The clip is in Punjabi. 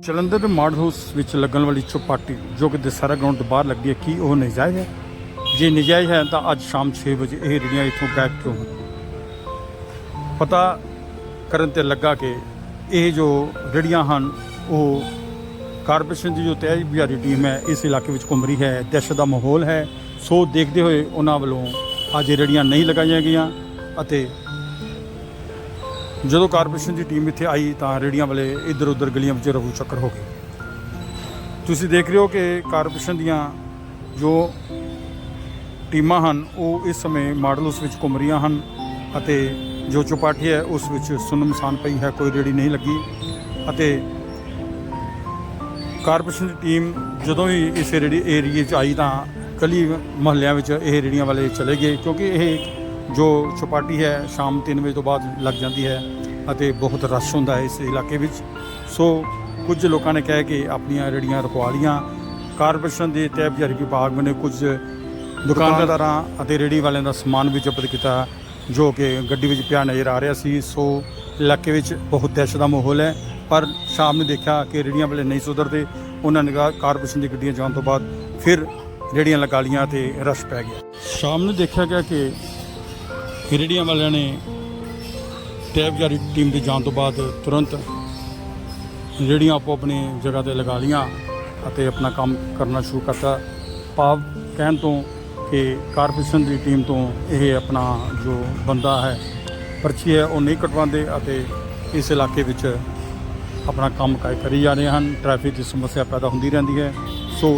ਜਲੰਧਰ ਦੇ ਮਾਡਲ ਹਾਊਸ ਵਿੱਚ ਲੱਗਣ ਵਾਲੀ ਚੌਪਾਟੀ ਜੋ ਕਿ ਦਸਹਿਰਾ ਗਰਾਊਂਡ ਤੋਂ ਬਾਹਰ ਲੱਗਦੀ ਹੈ, ਕੀ ਉਹ ਨਜਾਇਜ਼ ਹੈ? ਜੇ ਨਜਾਇਜ਼ ਹੈ ਤਾਂ ਅੱਜ ਸ਼ਾਮ 6 ਵਜੇ ਇਹ ਰੇੜੀਆਂ ਇੱਥੋਂ ਗਾਇਬ ਕਿਉਂ ਹੋਣ। ਪਤਾ ਕਰਨ ਤੇ ਲੱਗਾ ਕਿ ਇਹ ਜੋ ਰੇੜੀਆਂ ਹਨ, ਉਹ ਕਾਰਪੋਰੇਸ਼ਨ ਦੀ ਜੋ ਤੈਅ ਬਿਹਾਰੀ ਟੀਮ ਹੈ, ਇਸ ਇਲਾਕੇ ਵਿੱਚ ਘੁੰਮ ਰਹੀ ਹੈ, ਦਹਿਸ਼ਤ ਦਾ ਮਾਹੌਲ ਹੈ। ਸੋ ਦੇਖਦੇ ਹੋਏ ਉਹਨਾਂ ਵੱਲੋਂ ਅੱਜ ਇਹ ਰੇੜੀਆਂ ਨਹੀਂ ਲਗਾਈਆਂ ਗਈਆਂ ਅਤੇ ਜਦੋਂ ਕਾਰਪੋਰੇਸ਼ਨ ਦੀ ਟੀਮ ਇੱਥੇ ਆਈ ਤਾਂ ਰੇੜੀਆਂ ਵਾਲੇ ਇੱਧਰ ਉੱਧਰ ਗਲੀਆਂ ਵਿੱਚ ਰਹੂ ਚੱਕਰ ਹੋ ਗਏ। ਤੁਸੀਂ ਦੇਖ ਰਹੇ ਹੋ ਕਿ ਕਾਰਪੋਰੇਸ਼ਨ ਦੀਆਂ ਜੋ ਟੀਮਾਂ ਹਨ, ਉਹ ਇਸ ਸਮੇਂ ਮਾਡਲ ਉਸ ਵਿੱਚ ਘੁੰਮ ਰਹੀਆਂ ਹਨ ਅਤੇ ਜੋ ਚੌਪਾਟੀ ਹੈ, ਉਸ ਵਿੱਚ ਸੁਨਮਸਾਨ ਪਈ ਹੈ, ਕੋਈ ਰੇੜੀ ਨਹੀਂ ਲੱਗੀ ਅਤੇ ਕਾਰਪੋਰੇਸ਼ਨ ਦੀ ਟੀਮ ਜਦੋਂ ਹੀ ਇਸ ਰੇੜੀ ਏਰੀਏ 'ਚ ਆਈ ਤਾਂ ਗਲੀ ਮੁਹੱਲਿਆਂ ਵਿੱਚ ਇਹ ਰੇੜੀਆਂ ਵਾਲੇ ਚਲੇ ਗਏ ਕਿਉਂਕਿ ਇਹ ਜੋ ਚੌਪਾਟੀ ਹੈ, ਸ਼ਾਮ 3 ਵਜੇ ਤੋਂ ਬਾਅਦ ਲੱਗ ਜਾਂਦੀ ਹੈ ਅਤੇ ਬਹੁਤ ਰਸ਼ ਹੁੰਦਾ ਹੈ ਇਸ ਇਲਾਕੇ ਵਿੱਚ। ਸੋ ਕੁਝ ਲੋਕਾਂ ਨੇ ਕਹਿ ਕੇ ਆਪਣੀਆਂ ਰੇੜੀਆਂ ਰੁਕਵਾ ਲੀਆਂ ਕਾਰਪੋਰੇਸ਼ਨ ਦੇ ਤਹਿ ਬਜ਼ਾਰੀ ਵਿਭਾਗ ਨੇ ਕੁਝ ਦੁਕਾਨਦਾਰਾਂ ਅਤੇ ਰੇੜੀ ਵਾਲਿਆਂ ਦਾ ਸਮਾਨ ਵੀ ਜ਼ਬਤ ਕੀਤਾ, ਜੋ ਕਿ ਗੱਡੀ ਵਿੱਚ ਪਿਆ ਨਜ਼ਰ ਆ ਰਿਹਾ ਸੀ। ਸੋ ਇਲਾਕੇ ਵਿੱਚ ਬਹੁਤ ਦਹਿਸ਼ਤ ਦਾ ਮਾਹੌਲ ਹੈ। ਪਰ ਸ਼ਾਮ ਨੂੰ ਦੇਖਿਆ ਕਿ ਰੇੜੀਆਂ ਵਾਲੇ ਨਹੀਂ ਸੁਧਰਦੇ। ਉਹਨਾਂ ਨੇ ਕਿਹਾ, ਕਾਰਪੋਰੇਸ਼ਨ ਦੀ ਗੱਡੀਆਂ ਜਾਣ ਤੋਂ ਬਾਅਦ ਫਿਰ ਰੇੜੀਆਂ ਲਗਾ ਲੀਆਂ ਤੇ ਰਸ਼ ਪੈ ਗਿਆ। ਸ਼ਾਮ ਨੂੰ ਦੇਖਿਆ ਗਿਆ ਕਿ ਰੇੜੀਆਂ ਵਾਲਿਆਂ ਨੇ ਟੈਬ ਜਾਰੀ ਟੀਮ ਦੇ ਜਾਣ ਤੋਂ ਬਾਅਦ ਤੁਰੰਤ ਰੇੜੀਆਂ ਆਪੋ ਆਪਣੀ ਜਗ੍ਹਾ ਤੇ ਲਗਾ ਲੀਆਂ ਅਤੇ ਆਪਣਾ ਕੰਮ ਕਰਨਾ ਸ਼ੁਰੂ ਕਰਤਾ। ਭਾਵ ਕਹਿਣ ਤੋਂ ਕਿ ਕਾਰਪੋਰੇਸ਼ਨ ਦੀ ਟੀਮ ਤੋਂ ਇਹ ਆਪਣਾ ਜੋ ਬੰਦਾ ਹੈ, ਪਰਚੀ ਹੈ, ਉਹ ਨਹੀਂ ਕਟਵਾਉਂਦੇ ਅਤੇ ਇਸ ਇਲਾਕੇ ਵਿੱਚ ਆਪਣਾ ਕੰਮ ਕਾਜ ਕਰੀ ਜਾ ਰਹੇ ਹਨ। ਟ੍ਰੈਫਿਕ ਦੀ ਸਮੱਸਿਆ ਪੈਦਾ ਹੁੰਦੀ ਰਹਿੰਦੀ ਹੈ। ਸੋ